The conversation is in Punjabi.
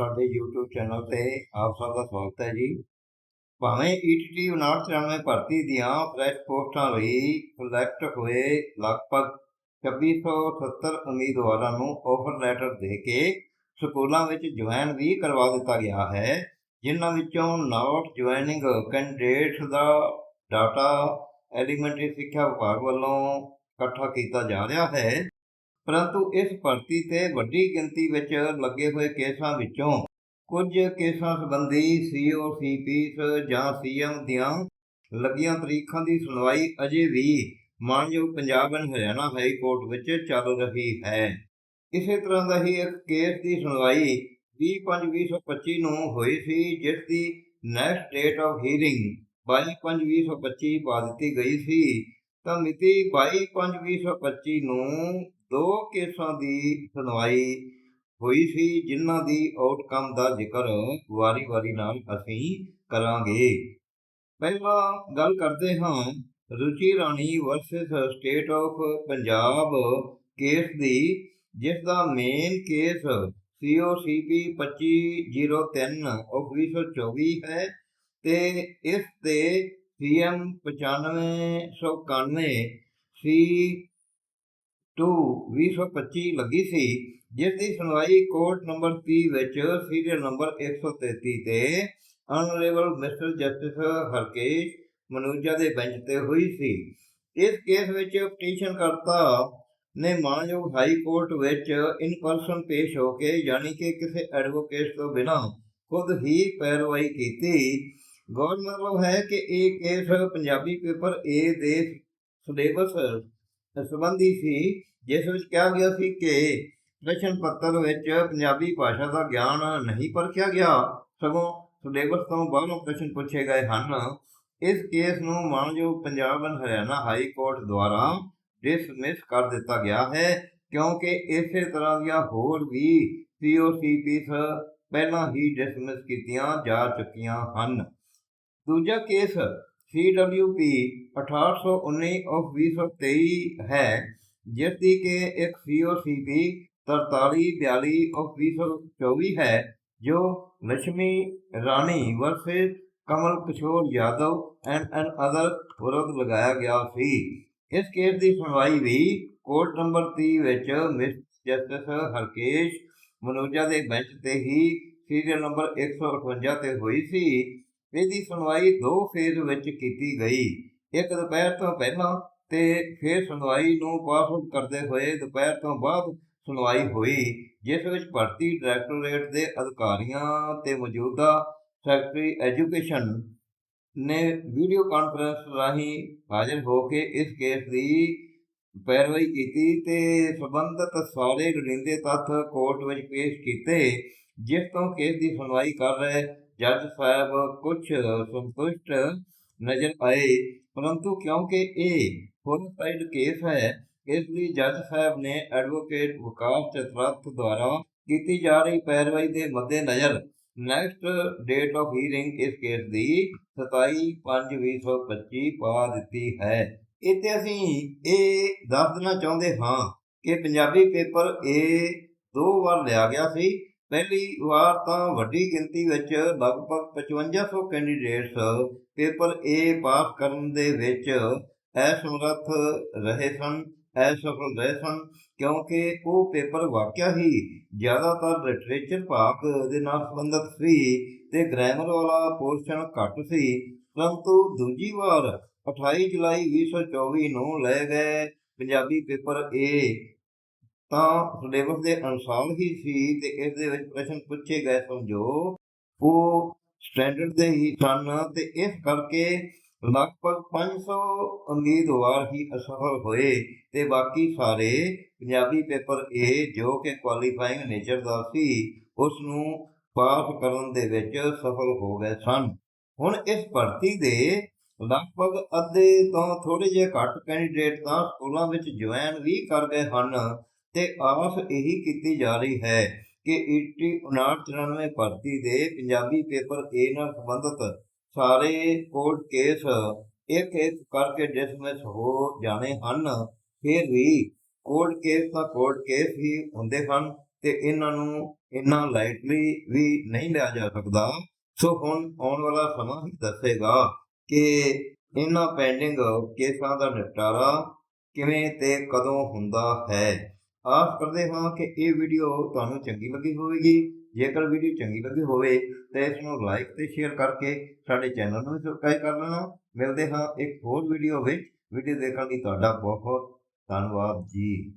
ਸਾਡੇ YouTube ਚੈਨਲ ਤੇ ਆਪ ਸਭ ਦਾ ਸਵਾਗਤ ਹੈ ਜੀ। ਭਾਵੇਂ E ETT 5994 ਭਰਤੀ ਦੀਆਂ ਫਰੈਸ਼ ਪੋਸਟਾਂ ਲਈ ਸਿਲੈਕਟ ਹੋਏ ਲਗਭਗ 2670 ਉਮੀਦਵਾਰਾਂ ਨੂੰ ਆਫਰ ਲੈਟਰ ਦੇ ਕੇ ਸਕੂਲਾਂ ਵਿੱਚ ਜੁਆਇਨ ਵੀ ਕਰਵਾ ਦਿੱਤਾ ਗਿਆ ਹੈ, ਜਿਨ੍ਹਾਂ ਵਿੱਚੋਂ ਨਾਟ ਜੁਆਇਨਿੰਗ ਕੈਂਡੀਡੇਟਸ ਦਾ ਡਾਟਾ ਐਲੀਮੈਂਟਰੀ ਸਿੱਖਿਆ ਵਿਭਾਗ ਵੱਲੋਂ ਇਕੱਠਾ ਕੀਤਾ ਜਾ ਰਿਹਾ ਹੈ। ਪਰੰਤੂ ਇਸ ਭਰਤੀ ਤੇ ਵੱਡੀ ਗਿਣਤੀ ਵਿੱਚ ਲੱਗੇ ਹੋਏ ਕੇਸਾਂ ਵਿੱਚੋਂ ਕੁਝ ਕੇਸਾਂ ਸੰਬੰਧੀ ਸੀਓਸੀਪੀਸ ਜਾਂ ਸੀਐਮ ਦੀਆਂ ਲੱਗੀਆਂ ਤਰੀਖਾਂ ਦੀ ਸੁਣਵਾਈ ਅਜੇ ਵੀ ਮਾਨਯੋਗ Punjab and Haryana high court ਵਿੱਚ ਚੱਲ ਰਹੀ ਹੈ। ਇਸੇ ਤਰ੍ਹਾਂ ਦਾ ਹੀ ਇੱਕ ਕੇਸ ਦੀ ਸੁਣਵਾਈ 20/5/2025 ਨੂੰ ਹੋਈ ਸੀ, ਜਿਸ ਦੀ ਨੈਕਸਟ ਡੇਟ ਆਫ ਹੀਅਰਿੰਗ 22/5/2025 ਪਾ ਦਿੱਤੀ ਗਈ ਸੀ। ਤਾਂ ਮਿਤੀ 22/5/2025 ਨੂੰ ਦੋ ਕੇਸਾਂ ਦੀ ਸੁਣਵਾਈ ਹੋਈ ਸੀ, ਜਿਨ੍ਹਾਂ ਦੀ ਆਊਟਕਮ ਦਾ ਜ਼ਿਕਰ ਵਾਰੀ-ਵਾਰੀ ਨਾਲ ਅਸੀਂ ਕਰਾਂਗੇ। ਪਹਿਲਾਂ ਗੱਲ ਕਰਦੇ ਹਾਂ Ruchi Rani versus state of Punjab case ਦੀ, ਜਿਸ ਦਾ ਮੇਨ ਕੇਸ COCP 2503 ਆਫ 2024 ਹੈ ਤੇ ਇਸ ਤੇ CM 9591 ਸੀ 2 2025 ਲੱਗੀ ਸੀ, ਜਿਸ ਦੀ ਸੁਣਵਾਈ ਕੋਰਟ ਨੰਬਰ 30 ਵਿੱਚ ਸੀਰੀਅਲ ਨੰਬਰ 133 ਤੇ honourable mister justice Harkesh Manuja ਦੇ ਬੈਂਚ ਤੇ ਹੋਈ ਸੀ। ਇਸ ਕੇਸ ਵਿੱਚ ਪਟੀਸ਼ਨ ਕਰਤਾ ਨੇ ਮਾਨਯੋਗ ਹਾਈ ਕੋਰਟ ਵਿੱਚ ਇਨ ਪਰਸਨ ਪੇਸ਼ ਹੋ ਕੇ ਯਾਨੀ ਕਿ ਕਿਸੇ ਐਡਵੋਕੇਟ ਤੋਂ ਬਿਨਾਂ ਖੁਦ ਹੀ ਪੈਰਵਾਈ ਕੀਤੀ। ਗੌਰ ਮਤਲਬ ਹੈ ਕਿ ਇਹ ਕੇਸ ਪੰਜਾਬੀ ਪੇਪਰ A ਦੇ ਸਿਲੇਬਸ ਸੰਬੰਧੀ ਸੀ, ਜਿਸ ਵਿੱਚ ਕਿਹਾ ਗਿਆ ਸੀ ਕਿ ਪ੍ਰਸ਼ਨ ਪੱਤਰ ਵਿੱਚ ਪੰਜਾਬੀ ਭਾਸ਼ਾ ਦਾ ਗਿਆਨ ਨਹੀਂ ਪਰਖਿਆ ਗਿਆ, ਸਗੋਂ ਸਿਲੇਬਸ ਤੋਂ ਬਾਹਰੋਂ ਪ੍ਰਸ਼ਨ ਪੁੱਛੇ ਗਏ ਹਨ। ਇਸ ਕੇਸ ਨੂੰ ਮਾਨਯੋਗ Punjab and Haryana high court ਦੁਆਰਾ ਡਿਸਮਿਸ ਕਰ ਦਿੱਤਾ ਗਿਆ ਹੈ, ਕਿਉਂਕਿ ਇਸੇ ਤਰ੍ਹਾਂ ਦੀਆਂ ਹੋਰ ਵੀ ਸੀਓਸੀਪੀਸ ਪਹਿਲਾਂ ਹੀ ਡਿਸਮਿਸ ਕੀਤੀਆਂ ਜਾ ਚੁੱਕੀਆਂ ਹਨ। ਦੂਜਾ ਕੇਸ CWP 1819 ਆਫ 2023 ਹੈ ਜਿਸ ਦੀ ਕਿ ਇੱਕ COCP 4342 ਆਫ 2024 ਹੈ, ਜੋ Lakshmi Rani versus Kamal Kishore Yadav and another ਵਿਰੁੱਧ ਲਗਾਇਆ ਗਿਆ ਸੀ। ਇਸ ਕੇਸ ਦੀ ਸੁਣਵਾਈ ਵੀ ਕੋਰਟ ਨੰਬਰ 30 ਵਿੱਚ ਮਿਸ ਜਸਟਿਸ ਹਰਕੇਸ਼ ਮਨੋਜਾ ਦੇ ਬੈਂਚ ਤੇ ਹੀ ਸੀਰੀਅਲ ਨੰਬਰ 158 ਤੇ ਹੋਈ ਸੀ। ਇਹਦੀ ਸੁਣਵਾਈ ਦੋ ਫੇਜ਼ ਵਿੱਚ ਕੀਤੀ ਗਈ। ਇੱਕ ਦੁਪਹਿਰ ਤੋਂ ਪਹਿਲਾਂ ਤੇ ਫਿਰ ਸੁਣਵਾਈ ਨੂੰ ਪਾਸ ਆਊਟ ਕਰਦੇ ਹੋਏ ਦੁਪਹਿਰ ਤੋਂ ਬਾਅਦ ਸੁਣਵਾਈ ਹੋਈ, ਜਿਸ ਵਿੱਚ ਭਰਤੀ ਡਾਇਰੈਕਟੋਰੇਟ ਦੇ ਅਧਿਕਾਰੀਆਂ ਤੇ ਮੌਜੂਦਾ ਸੈਕਟਰੀ ਐਜੂਕੇਸ਼ਨ ਨੇ ਵੀਡੀਓ ਕਾਨਫਰੰਸ ਰਾਹੀਂ ਹਾਜ਼ਰ ਹੋ ਕੇ ਇਸ ਕੇਸ ਦੀ ਪੈਰਵਾਈ ਕੀਤੀ ਤੇ ਸੰਬੰਧਿਤ ਸਾਰੇ ਲੋੜੀਂਦੇ ਤੱਥ ਕੋਰਟ ਵਿੱਚ ਪੇਸ਼ ਕੀਤੇ, ਜਿਸ ਤੋਂ ਕੇਸ ਦੀ ਸੁਣਵਾਈ ਕਰ ਰਹੇ ਜੱਜ ਸਾਹਿਬ ਕੁਝ ਸੰਤੁਸ਼ਟ ਨਜ਼ਰ ਆਏ, ਪਰੰਤੂ ਕਿਉਂਕਿ ਇਹ ਫੁੱਲ ਕੇਸ ਹੈ, ਇਸ ਲਈ ਜੱਜ ਸਾਹਿਬ ਨੇ ਐਡਵੋਕੇਟ ਵਿਕਾਸ ਚਤਰਥ ਦੁਆਰਾ ਕੀਤੀ ਜਾ ਰਹੀ ਪੈਰਵਾਈ ਦੇ ਮੱਦੇਨਜ਼ਰ ਨੈਕਸਟ ਡੇਟ ਆਫ ਹੀਅਰਿੰਗ ਇਸ ਕੇਸ ਦੀ 27/5/2025 ਪਾ ਦਿੱਤੀ ਹੈ। ਇੱਥੇ ਅਸੀਂ ਇਹ ਦੱਸ ਦੇਣਾ ਚਾਹੁੰਦੇ ਹਾਂ ਕਿ ਪੰਜਾਬੀ ਪੇਪਰ ਇਹ ਦੋ ਵਾਰ ਲਿਆ ਗਿਆ ਸੀ ਪਹਿਲੀ ਵਾਰ ਤਾਂ ਵੱਡੀ ਗਿਣਤੀ ਵਿੱਚ ਲਗਭਗ 5500 ਕੈਂਡੀਡੇਟਸ ਪੇਪਰ A ਪਾਸ ਕਰਨ ਦੇ ਵਿੱਚ ਅਸਮਰੱਥ ਰਹੇ ਸਨ, ਅਸਫਲ ਰਹੇ ਸਨ, ਕਿਉਂਕਿ ਉਹ ਪੇਪਰ ਵਾਕਿਆ ਹੀ ਜ਼ਿਆਦਾਤਰ ਲਿਟਰੇਚਰ ਭਾਗ ਦੇ ਨਾਲ ਸੰਬੰਧਿਤ ਸੀ ਤੇ ਗ੍ਰਾਮਰ ਵਾਲਾ ਪੋਰਸ਼ਨ ਘੱਟ ਸੀ, ਪਰੰਤੂ ਦੂਜੀ ਵਾਰ 28 ਜੁਲਾਈ 2024 ਨੂੰ ਲਏ ਗਏ ਪੰਜਾਬੀ ਪੇਪਰ A ਤਾਂ ਸਿਲੇਬਸ ਦੇ ਅਨੁਸਾਰ ਹੀ ਸੀ ਤੇ ਇਸ ਦੇ ਵਿੱਚ ਪ੍ਰਸ਼ਨ ਪੁੱਛੇ ਗਏ, ਸਮਝੋ। ਉਹ ਸਟੈਂਡਰਡ ਦੇ ਹੀ ਸਨ ਤੇ ਇਸ ਕਰਕੇ ਲਗਭਗ 500 ਉਮੀਦਵਾਰ ਹੀ ਅਸਫਲ ਹੋਏ ਤੇ ਬਾਕੀ ਸਾਰੇ ਪੰਜਾਬੀ ਪੇਪਰ A ਜੋ ਕਿ ਕੁਆਲੀਫਾਈਂਗ ਨੇਚਰ ਦਾ ਸੀ ਉਸ ਨੂੰ ਪਾਸ ਕਰਨ ਦੇ ਵਿੱਚ ਸਫਲ ਹੋ ਗਏ ਸਨ। ਹੁਣ ਇਸ ਭਰਤੀ ਦੇ ਲਗਭਗ ਅੱਧੇ ਤੋਂ ਥੋੜੇ ਜਿਹੇ ਘੱਟ ਕੈਂਡੀਡੇਟ ਤਾਂ ਸਕੂਲਾਂ ਵਿੱਚ ਜੁਆਇਨ ਵੀ ਕਰ ਗਏ ਹਨ। ਤੇ ਆਸ ਇਹੀ ਕੀਤੀ ਜਾ ਰਹੀ ਹੈ ਕਿ E ਈਟੀ 5994 ਭਰਤੀ ਦੇ ਪੰਜਾਬੀ ਪੇਪਰ A ਨਾਲ ਸੰਬੰਧਿਤ ਸਾਰੇ ਕੋਰਟ ਕੇਸ ਇੱਕ ਇੱਕ ਕਰਕੇ ਡਿਸਮਿਸ ਹੋ ਜਾਣੇ ਹਨ। ਫਿਰ ਵੀ ਕੋਰਟ ਕੇਸ ਤਾਂ ਕੋਰਟ ਕੇਸ ਹੀ ਹੁੰਦੇ ਹਨ ਤੇ ਇਹਨਾਂ ਨੂੰ ਇੰਨਾ ਲਾਈਟਲੀ ਵੀ ਨਹੀਂ ਲਿਆ ਜਾ ਸਕਦਾ। ਸੋ ਹੁਣ ਆਉਣ ਵਾਲਾ ਸਮਾਂ ਹੀ ਦੱਸੇਗਾ ਕਿ ਇਹਨਾਂ ਪੈਂਡਿੰਗ ਕੇਸਾਂ ਦਾ ਨਿਪਟਾਰਾ ਕਿਵੇਂ ਤੇ ਕਦੋਂ ਹੁੰਦਾ ਹੈ। ਆਸ ਕਰਦੇ ਹਾਂ ਕਿ ਇਹ ਵੀਡੀਓ ਤੁਹਾਨੂੰ ਚੰਗੀ ਲੱਗੀ ਹੋਵੇਗੀ। ਜੇਕਰ ਵੀਡੀਓ ਚੰਗੀ ਲੱਗੀ ਹੋਵੇ, ਤਾਂ ਇਸ ਨੂੰ ਲਾਈਕ ਤੇ ਸ਼ੇਅਰ ਕਰਕੇ ਸਾਡੇ ਚੈਨਲ ਨੂੰ ਵੀ ਸਬਸਕ੍ਰਾਈਬ ਕਰ ਲੈਣਾ। ਮਿਲਦੇ ਹਾਂ ਇੱਕ ਹੋਰ ਵੀਡੀਓ ਵਿੱਚ। ਵੀਡੀਓ ਦੇਖਣ ਲਈ ਤੁਹਾਡਾ ਬਹੁਤ ਬਹੁਤ ਧੰਨਵਾਦ ਜੀ।